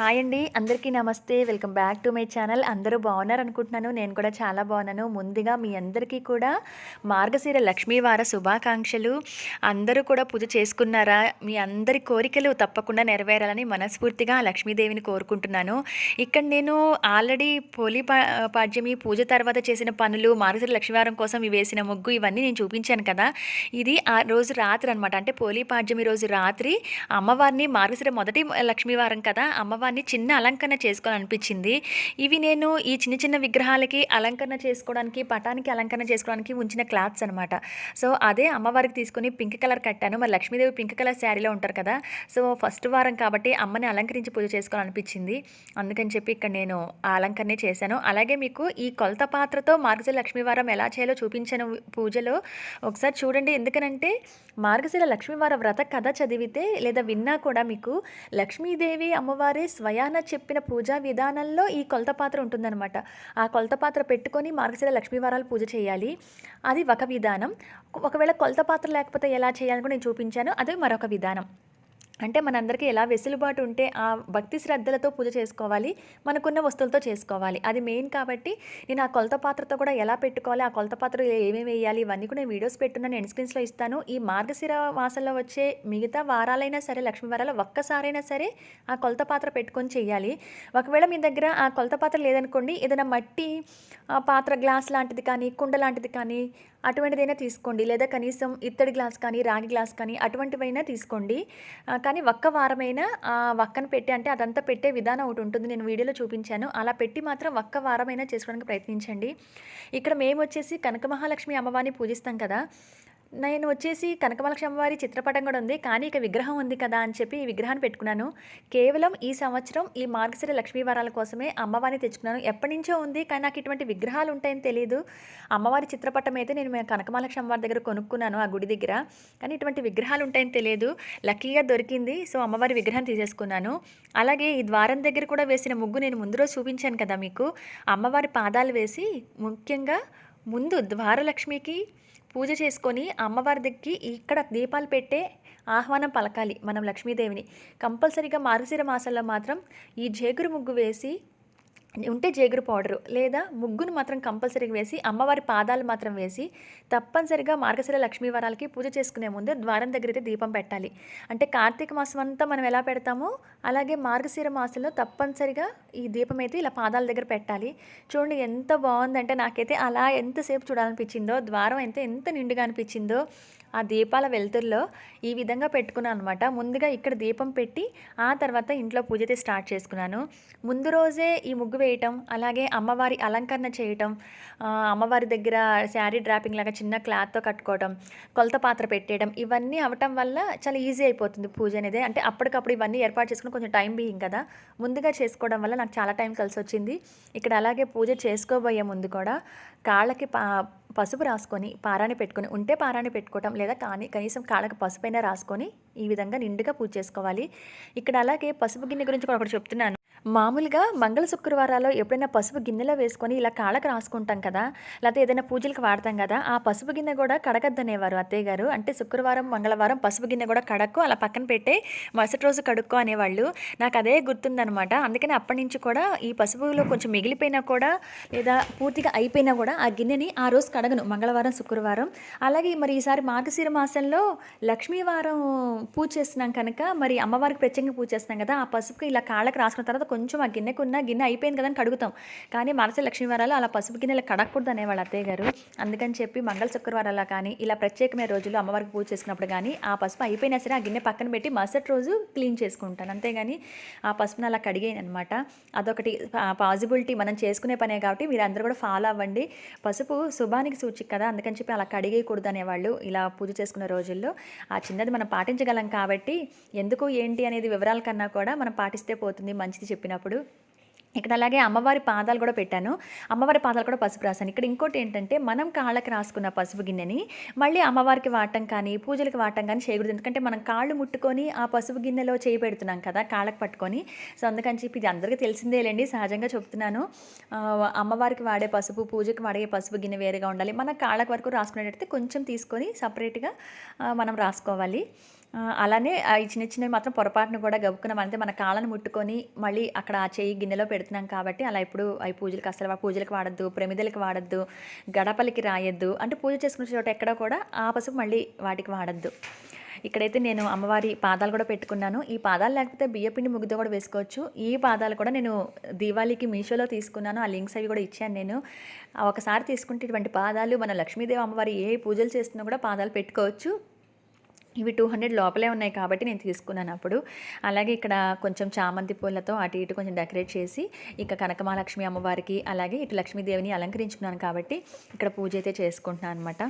Hi అండి. అందరికీ నమస్తే. Welcome back to my channel. అందరూ బాగున్నారు అనుకుంటున్నాను నేను కూడా చాలా బాగున్నాను. ముందుగా మీ అందరికీ కూడా మార్గశీర లక్ష్మీవార శుభాకాంక్షలు. అందరూ కూడా పూజ చేసుకున్నారా? మీ అందరి కోరికలు తప్పకుండా నెరవేరాలని మనస్ఫూర్తిగా లక్ష్మీదేవిని కోరుకుంటున్నాను. ఇక్కడ నేను ఆల్రెడీ పోలి పా పాడ్యమి పూజ తర్వాత చేసిన పనులు మార్గశీర లక్ష్మీవారం కోసం వేసిన ముగ్గు ఇవన్నీ నేను చూపించాను కదా. ఇది ఆ రోజు రాత్రి అనమాట అంటే పోలి పాడ్యమి రోజు రాత్రి అమ్మవారిని మార్గశీర మొదటి లక్ష్మీవారం కదా. అమ్మవారి విగ్రహాన్ని చిన్న అలంకరణ చేసుకోవాలనిపించింది. ఇవి నేను ఈ చిన్న చిన్న విగ్రహాలకి అలంకరణ చేసుకోవడానికి పటానికి అలంకరణ చేసుకోవడానికి ఉంచిన క్లాత్స్ అనమాట సో అదే అమ్మవారికి తీసుకొని పింక్ కలర్ కట్టాను. మరి లక్ష్మీదేవి పింక్ కలర్ శారీలో ఉంటారు కదా సో ఫస్ట్ వారం కాబట్టి అమ్మని అలంకరించి పూజ చేసుకోవాలనిపించింది. అందుకని చెప్పి ఇక్కడ నేను ఆ అలంకరణే చేశాను. అలాగే మీకు ఈ కొలత పాత్రతో మార్గశిర లక్ష్మీవారం ఎలా చేయాలో చూపించాను పూజలో. ఒకసారి చూడండి. ఎందుకనంటే మార్గశిర లక్ష్మీవార వ్రత కథ చదివితే లేదా విన్నా కూడా మీకు లక్ష్మీదేవి అమ్మవారి స్వయాన చెప్పిన పూజా విధానంలో ఈ కొలత పాత్ర ఉంటుందన్నమాట. ఆ కొలత పాత్ర పెట్టుకొని మార్గశిర లక్ష్మీవారాలు పూజ చేయాలి. అది ఒక విధానం. ఒకవేళ కొలత పాత్ర లేకపోతే ఎలా చేయాలని కూడా నేను చూపించాను. అది మరొక విధానం. అంటే మనందరికీ ఎలా వెసులుబాటు ఉంటే ఆ భక్తి శ్రద్ధలతో పూజ చేసుకోవాలి మనకున్న వస్తువులతో చేసుకోవాలి. అది మెయిన్ కాబట్టి నేను ఆ కొలత పాత్రతో కూడా ఎలా పెట్టుకోవాలి ఆ కొలత పాత్ర ఏమేమి వేయాలి ఇవన్నీ కూడా నేను వీడియోస్ పెట్టున్నాను ఎండ్ స్క్రీన్స్లో ఇస్తాను. ఈ మార్గశిర మాసంలో వచ్చే మిగతా వారాలైనా సరే లక్ష్మీ వారాలు ఒక్కసారైనా సరే ఆ కొలత పాత్ర పెట్టుకొని చేయాలి. ఒకవేళ మీ దగ్గర ఆ కొలత పాత్ర లేదనుకోండి ఏదైనా మట్టి పాత్ర గ్లాస్ లాంటిది కానీ కుండ లాంటిది కానీ అటువంటిదైనా తీసుకోండి. లేదా కనీసం ఇత్తడి గ్లాస్ కానీ రాగి గ్లాస్ కానీ అటువంటివైనా తీసుకోండి. కానీ ఒక్క వారమైనా ఆ వక్కను పెట్టి అంటే అదంతా పెట్టే విధానం ఒకటి ఉంటుంది. నేను వీడియోలో చూపించాను. అలా పెట్టి మాత్రం ఒక్క వారమైనా చేసుకోవడానికి ప్రయత్నించండి. ఇక్కడ మేము వచ్చేసి కనక మహాలక్ష్మి అమ్మవారిని పూజిస్తాం కదా. నేను వచ్చేసి కనకమలక్ష్మి అమ్మవారి చిత్రపటం కూడా ఉంది. కానీ ఇక విగ్రహం ఉంది కదా అని చెప్పి ఈ విగ్రహాన్ని పెట్టుకున్నాను. కేవలం ఈ సంవత్సరం ఈ మార్గశిర లక్ష్మీ వారాల కోసమే అమ్మవారిని తెచ్చుకున్నాను. ఎప్పటి నుంచో ఉంది కానీ నాకు ఇటువంటి విగ్రహాలు ఉంటాయని తెలియదు అమ్మవారి చిత్రపటం అయితే నేను మేము కనకమలక్ష్మి అమ్మవారి దగ్గర కొనుక్కున్నాను ఆ గుడి దగ్గర. కానీ ఇటువంటి విగ్రహాలు ఉంటాయని తెలియదు లక్కీగా దొరికింది. సో అమ్మవారి విగ్రహం తీసేసుకున్నాను. అలాగే ఈ ద్వారం దగ్గర కూడా వేసిన ముగ్గు నేను ముందు రోజు చూపించాను కదా మీకు. అమ్మవారి పాదాలు వేసి ముఖ్యంగా ముందు ద్వారలక్ష్మికి పూజ చేసుకొని అమ్మవారి దగ్గరికి ఇక్కడ దీపాలు పెట్టే ఆహ్వానం పలకాలి మనం లక్ష్మీదేవిని. కంపల్సరీగా మార్గశిర మాసంలో మాత్రం ఈ జేగురు ముగ్గు వేసి ఉంటే జేగురు పౌడరు లేదా ముగ్గును మాత్రం కంపల్సరీగా వేసి అమ్మవారి పాదాలు మాత్రం వేసి తప్పనిసరిగా మార్గశిర లక్ష్మీ వరాలకి పూజ చేసుకునే ముందు ద్వారం దగ్గర అయితే దీపం పెట్టాలి. అంటే కార్తీక మాసం అంతా మనం ఎలా పెడతామో అలాగే మార్గశిర మాసంలో తప్పనిసరిగా ఈ దీపం అయితే ఇలా పాదాల దగ్గర పెట్టాలి. చూడండి ఎంత బాగుందంటే నాకైతే అలా ఎంతసేపు చూడాలనిపించిందో ద్వారం అయితే ఎంత నిండుగా అనిపించిందో ఆ దీపాల వెలుతురులో ఈ విధంగా పెట్టుకున్నాను అనమాట ముందుగా ఇక్కడ దీపం పెట్టి ఆ తర్వాత ఇంట్లో పూజ అయితే స్టార్ట్ చేసుకున్నాను. ముందు రోజే ఈ ముగ్గు వేయటం అలాగే అమ్మవారి అలంకరణ చేయటం అమ్మవారి దగ్గర శారీ డ్రాపింగ్ లాగా చిన్న క్లాత్తో కట్టుకోవడం కొలత పాత్ర పెట్టేయడం ఇవన్నీ అవటం వల్ల చాలా ఈజీ అయిపోతుంది పూజ అనేది. అంటే అప్పటికప్పుడు ఇవన్నీ ఏర్పాటు చేసుకుని కొంచెం టైం బీయింగ్ కదా. ముందుగా చేసుకోవడం వల్ల నాకు చాలా టైం కలిసి వచ్చింది. ఇక్కడ అలాగే పూజ చేసుకోబోయే ముందు కూడా కాళ్ళకి పా పసుపు రాసుకొని పారాన్ని పెట్టుకొని ఉంటే పారాన్ని పెట్టుకోవటం లేదా కానీ కనీసం కాళ్ళకి పసుపైనా రాసుకొని ఈ విధంగా నిండుగా పూజ చేసుకోవాలి. ఇక్కడ అలాగే పసుపు గిన్నె గురించి కూడా ఒకటి చెప్తున్నాను. మామూలుగా మంగళ శుక్రవారాల్లో ఎప్పుడైనా పసుపు గిన్నెలో వేసుకొని ఇలా కాళ్ళకు రాసుకుంటాం కదా లేకపోతే ఏదైనా పూజలకు వాడతాం కదా ఆ పసుపు గిన్నె కూడా కడగద్దనేవారు అత్తయ్య గారు. అంటే శుక్రవారం మంగళవారం పసుపు గిన్నె కూడా కడక్కు అలా పక్కన పెట్టే మరుసటి రోజు కడుక్కో అనేవాళ్ళు. నాకు అదే గుర్తుందనమాట అందుకని అప్పటి నుంచి కూడా ఈ పసుపులో కొంచెం మిగిలిపోయినా కూడా లేదా పూర్తిగా అయిపోయినా కూడా ఆ గిన్నెని ఆ రోజు కడగను మంగళవారం శుక్రవారం. అలాగే మరి ఈసారి మార్గశిర మాసంలో లక్ష్మీవారం పూజ చేస్తున్నాం కనుక మరి అమ్మవారికి ప్రత్యేకంగా పూజ చేస్తున్నాం కదా ఆ పసుపుకి ఇలా కాళ్ళకి రాసుకున్న తర్వాత కొంచెం ఆ గిన్నెకున్న గిన్నె అయిపోయింది కదా అని కడుగుతాం. కానీ మనసే లక్ష్మీవారాలు అలా పసుపు గిన్నెలు కడగకూడదు అనేవాళ్ళు అత్తయ్య గారు. అందుకని చెప్పి మంగళ శుక్రవారాల కానీ ఇలా ప్రత్యేకమైన రోజుల్లో అమ్మవారికి పూజ చేసుకున్నప్పుడు కానీ ఆ పసుపు అయిపోయినా సరే ఆ గిన్నె పక్కన పెట్టి మరుసటి రోజు క్లీన్ చేసుకుంటాను. అంతేగాని ఆ పసుపుని అలా కడిగాను అనమాట అదొకటి పాజిబిలిటీ మనం చేసుకునే పనే కాబట్టి మీరు అందరూ కూడా ఫాలో అవ్వండి. పసుపు శుభానికి సూచిక కదా అందుకని చెప్పి అలా కడిగేయకూడదు అనేవాళ్ళు ఇలా పూజ చేసుకునే రోజుల్లో. ఆ చిన్నది మనం పాటించగలం కాబట్టి ఎందుకు ఏంటి అనేది వివరాల కన్నా కూడా మనం పాటిస్తే పోతుంది మంచిది చెప్పినప్పుడు ఇక్కడ అలాగే అమ్మవారి పాదాలు కూడా పెట్టాను. అమ్మవారి పాదాలు కూడా పసుపు రాశాను. ఇక్కడ ఇంకోటి ఏంటంటే మనం కాళ్ళకి రాసుకున్న పసుపు గిన్నెని మళ్ళీ అమ్మవారికి వాడటం కానీ పూజలకు వాడటం కానీ చేయకూడదు. ఎందుకంటే మనం కాళ్ళు ముట్టుకొని ఆ పసుపు గిన్నెలో చేయి పెడుతున్నాం కదా కాళ్ళకు పట్టుకొని. సో అందుకని చెప్పి ఇది అందరికీ తెలిసిందేలేండి. సహజంగా చెప్తున్నాను. అమ్మవారికి వాడే పసుపు పూజకి వాడే పసుపు గిన్నె వేరేగా ఉండాలి. మన కాళ్ళకు వరకు రాసుకునేటట్టు కొంచెం తీసుకొని సపరేట్గా మనం రాసుకోవాలి. అలానే ఈ చిన్న చిన్నవి మాత్రం పొరపాటున కూడా గబుక్కున్నాం అంటే మన కాళ్ళని ముట్టుకొని మళ్ళీ అక్కడ ఆ చేయి గిన్నెలో పెడుతున్నాం కాబట్టి అలా ఎప్పుడు అవి పూజలకి అసలు పూజలకు వాడద్దు ప్రమిదలకి వాడద్దు గడపలకి రాయొద్దు. అంటే పూజ చేసుకునే చోట ఎక్కడ కూడా ఆ పసుపు మళ్ళీ వాటికి వాడద్దు ఇక్కడైతే నేను అమ్మవారి పాదాలు కూడా పెట్టుకున్నాను. ఈ పాదాలు లేకపోతే బియ్యపిండి ముగ్గుతో కూడా వేసుకోవచ్చు. ఈ పాదాలు కూడా నేను దీవాళీకి మీషోలో తీసుకున్నాను. ఆ లింక్స్ అవి కూడా ఇచ్చాను నేను. ఒకసారి తీసుకుంటే ఇటువంటి పాదాలు మన లక్ష్మీదేవి అమ్మవారి ఏ పూజలు చేస్తున్నా కూడా పాదాలు పెట్టుకోవచ్చు. ఇవి 200 లోపలే ఉన్నాయి కాబట్టి నేను తీసుకున్నాను అప్పుడు. అలాగే ఇక్కడ కొంచెం చామంతి పూలతో అటు ఇటు కొంచెం డెకరేట్ చేసి ఇక కనకమహాలక్ష్మి అమ్మవారికి అలాగే ఇటు లక్ష్మీదేవిని అలంకరించుకున్నాను కాబట్టి ఇక్కడ పూజ అయితే చేసుకుంటున్నాను అనమాట.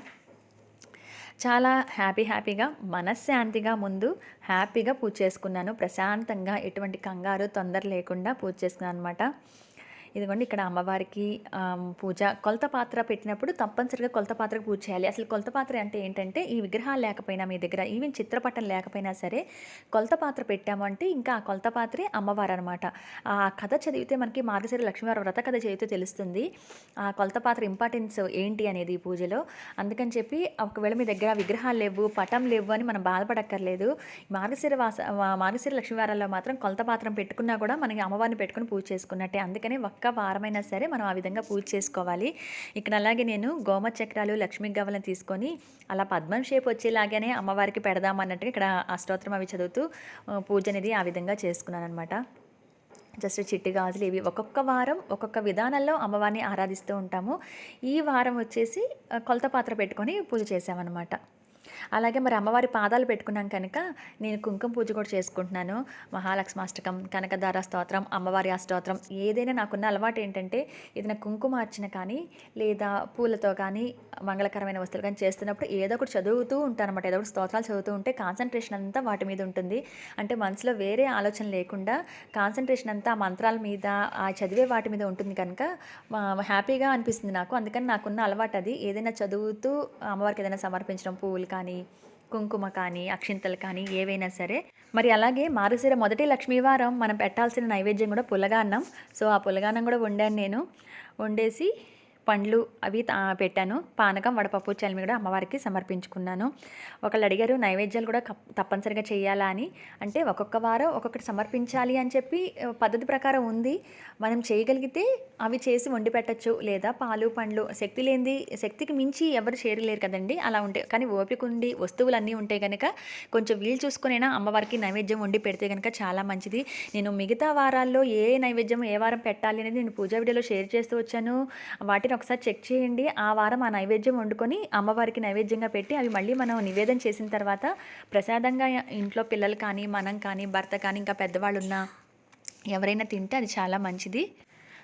చాలా హ్యాపీ హ్యాపీగా మనశ్శాంతిగా ముందు హ్యాపీగా పూజ చేసుకున్నాను. ప్రశాంతంగా ఎటువంటి కంగారు, తొందర లేకుండా పూజ చేసుకున్నాను అనమాట. ఇదిగోండి ఇక్కడ అమ్మవారికి పూజ కొలత పాత్ర పెట్టినప్పుడు తప్పనిసరిగా కొలత పాత్రకు పూజ చేయాలి. అసలు కొలత పాత్ర అంటే ఏంటంటే ఈ విగ్రహాలు లేకపోయినా మీ దగ్గర ఈవెన్ చిత్రపటం లేకపోయినా సరే కొలత పాత్ర పెట్టాము అంటే ఇంకా ఆ కొలత పాత్రే అమ్మవారనమాట. ఆ కథ చదివితే మనకి మార్గశిర లక్ష్మీవారి వ్రత కథ చదివితే తెలుస్తుంది. ఆ కొలత పాత్ర ఇంపార్టెన్స్ ఏంటి అనేది ఈ పూజలో. అందుకని చెప్పి ఒకవేళ మీ దగ్గర విగ్రహాలు లేవు, పటం లేవు అని మనం బాధపడక్కర్లేదు. మార్గశిర వాస మార్గశిర లక్ష్మీవారాల్లో మాత్రం కొలత పాత్రం పెట్టుకున్నా కూడా మనకి అమ్మవారిని పెట్టుకొని పూజ చేసుకున్నట్టే. అందుకనే ఒక్క వారమైనా సరే మనం ఆ విధంగా పూజ చేసుకోవాలి. ఇక్కడ అలాగే నేను గోమ చక్రాలు, లక్ష్మీ గవ్వలను తీసుకొని అలా పద్మం షేప్ వచ్చేలాగానే అమ్మవారికి పెడదాం అన్నట్టుగా ఇక్కడ అష్టోత్తరం అవి చదువుతూ పూజ అనేది ఆ విధంగా చేసుకున్నాననమాట. జస్ట్ చిట్టి గాజులు ఇవి ఒక్కొక్క వారం ఒక్కొక్క విధానంలో అమ్మవారిని ఆరాధిస్తూ ఉంటాము. ఈ వారం వచ్చేసి కొలత పాత్ర పెట్టుకొని పూజ చేసామన్నమాట అలాగే మరి అమ్మవారి పాదాలు పెట్టుకున్నాం కనుక నేను కుంకుమ పూజ కూడా చేసుకుంటున్నాను. మహాలక్ష్మాష్టకం, కనకధార స్తోత్రం, అమ్మవారి అష్టోత్రం ఏదైనా నాకున్న అలవాటు ఏంటంటే ఏదైనా కుంకుమార్చన కానీ లేదా పూలతో కానీ మంగళకరమైన వస్తువులు కానీ చేస్తున్నప్పుడు ఏదో ఒకటి చదువుతూ ఉంటానన్నమాట. ఏదో ఒకటి స్తోత్రాలు చదువుతూ ఉంటే కాన్సన్ట్రేషన్ అంతా వాటి మీద ఉంటుంది. అంటే మనసులో వేరే ఆలోచన లేకుండా కాన్సన్ట్రేషన్ అంతా ఆ మంత్రాల మీద, ఆ చదివే వాటి మీద ఉంటుంది కనుక హ్యాపీగా అనిపిస్తుంది నాకు. అందుకని నాకున్న అలవాటు అది. ఏదైనా చదువుతూ అమ్మవారికి ఏదైనా సమర్పించడం పువ్వులు కానీ, కుంకుమ కానీ, అక్షింతలు కానీ ఏవైనా సరే. మరి అలాగే మారుసిర మొదటి లక్ష్మీవారం మనం పెట్టాల్సిన నైవేద్యం కూడా పులగాన్నం. సో, ఆ పులగాన్నం కూడా వండాను నేను. వండేసి పండ్లు అవి పెట్టాను. పానకం, వడపప్పు, చల్మి కూడా అమ్మవారికి సమర్పించుకున్నాను. ఒకళ్ళు అడిగారు నైవేద్యాలు కూడా కప్ తప్పనిసరిగా చేయాలా అని. అంటే ఒక్కొక్క వారం ఒక్కొక్కటి సమర్పించాలి అని చెప్పి పద్ధతి ప్రకారం ఉంది. మనం చేయగలిగితే అవి చేసి వండి పెట్టచ్చు లేదా పాలు, పండ్లు శక్తి లేనిది శక్తికి మించి ఎవరు చేయలేరు కదండీ! అలా ఉంటే కానీ ఓపిక ఉండి వస్తువులన్నీ ఉంటే కనుక కొంచెం వీలు చూసుకొనైనా అమ్మవారికి నైవేద్యం వండి పెడితే కనుక చాలా మంచిది. నేను మిగతా వారాల్లో ఏ నైవేద్యం ఏ వారం పెట్టాలి అనేది నేను పూజా వీడియోలో షేర్ చేస్తూ వచ్చాను. వాటిని ఒకసారి చెక్ చేయండి. ఆ వారం ఆ నైవేద్యం వండుకొని అమ్మవారికి నైవేద్యంగా పెట్టి అవి మళ్ళీ మనం నివేదన చేసిన తర్వాత ప్రసాదంగా ఇంట్లో పిల్లలు కానీ, మనం కానీ, భర్త కానీ ఇంకా పెద్దవాళ్ళు ఉన్నా ఎవరైనా తింటే అది చాలా మంచిది.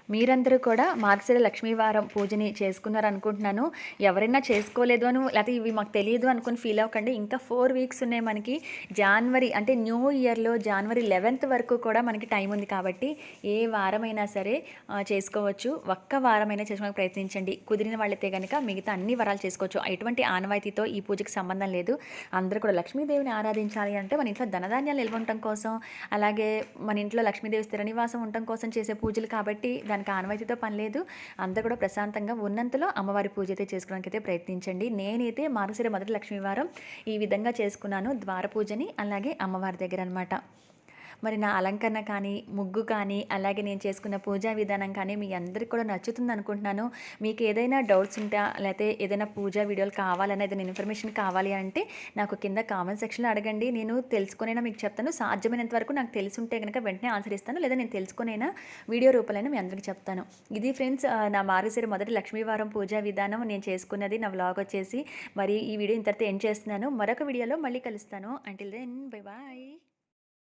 మీరందరూ కూడా మార్గశిర లక్ష్మీవారం పూజని చేసుకున్నారు అనుకుంటున్నాను ఎవరైనా చేసుకోలేదు అని లేకపోతే ఇవి మాకు తెలియదు అనుకుని ఫీల్ అవ్వకండి. ఇంకా ఫోర్ వీక్స్ ఉన్నాయి మనకి. జాన్వరి అంటే న్యూ ఇయర్‌లో జాన్వరి 11థ్ వరకు కూడా మనకి టైం ఉంది కాబట్టి ఏ వారమైనా సరే చేసుకోవచ్చు. ఒక్క వారమైనా చేసుకోవడానికి ప్రయత్నించండి. కుదిరిన వాళ్ళైతే కనుక మిగతా అన్ని వారాలు చేసుకోవచ్చు. ఎటువంటి ఆనవాయితీతో ఈ పూజకి సంబంధం లేదు. అందరూ కూడా లక్ష్మీదేవిని ఆరాధించాలి అంటే మన ఇంట్లో ధనధాన్యాలు నిల్వ ఉండటం కోసం, అలాగే మన ఇంట్లో లక్ష్మీదేవి స్థిర నివాసం ఉండటం కోసం చేసే పూజలు కాబట్టి దానికి ఆనవాయితీతో పని లేదు. అంతా కూడా ప్రశాంతంగా ఉన్నంతలో అమ్మవారి పూజ అయితే చేసుకోవడానికైతే ప్రయత్నించండి. నేనైతే మార్గశిర మొదటి లక్ష్మీవారం ఈ విధంగా చేసుకున్నాను. ద్వార పూజని అలాగే అమ్మవారి దగ్గర అనమాట. మరి నా అలంకరణ కానీ, ముగ్గు కానీ, అలాగే నేను చేసుకున్న పూజా విధానం కానీ మీ అందరికి కూడా నచ్చుతుంది అనుకుంటున్నాను. మీకు ఏదైనా డౌట్స్ ఉంటే లేకపోతే ఏదైనా పూజా వీడియోలు కావాలన్నా ఏదైనా ఇన్ఫర్మేషన్ కావాలి అంటే నాకు కింద కామెంట్ సెక్షన్‌లో అడగండి. నేను తెలుసుకునేనా మీకు చెప్తాను. సాధ్యమైనంత వరకు నాకు తెలుసుంటే కనుక వెంటనే ఆన్సర్ ఇస్తాను. లేదా నేను తెలుసుకునేనా వీడియో రూపంలో మీ అందరికి చెప్తాను. ఇది ఫ్రెండ్స్ నా మార్గశిర మొదటి లక్ష్మీవారం పూజా విధానం నేను చేసుకున్నది నా వ్లాగ్ వచ్చేసి. మరి ఈ వీడియో ఇంతటితో ఎండ్ చేస్తున్నాను. మరొక వీడియోలో మళ్ళీ కలుస్తాను. Until then bye bye.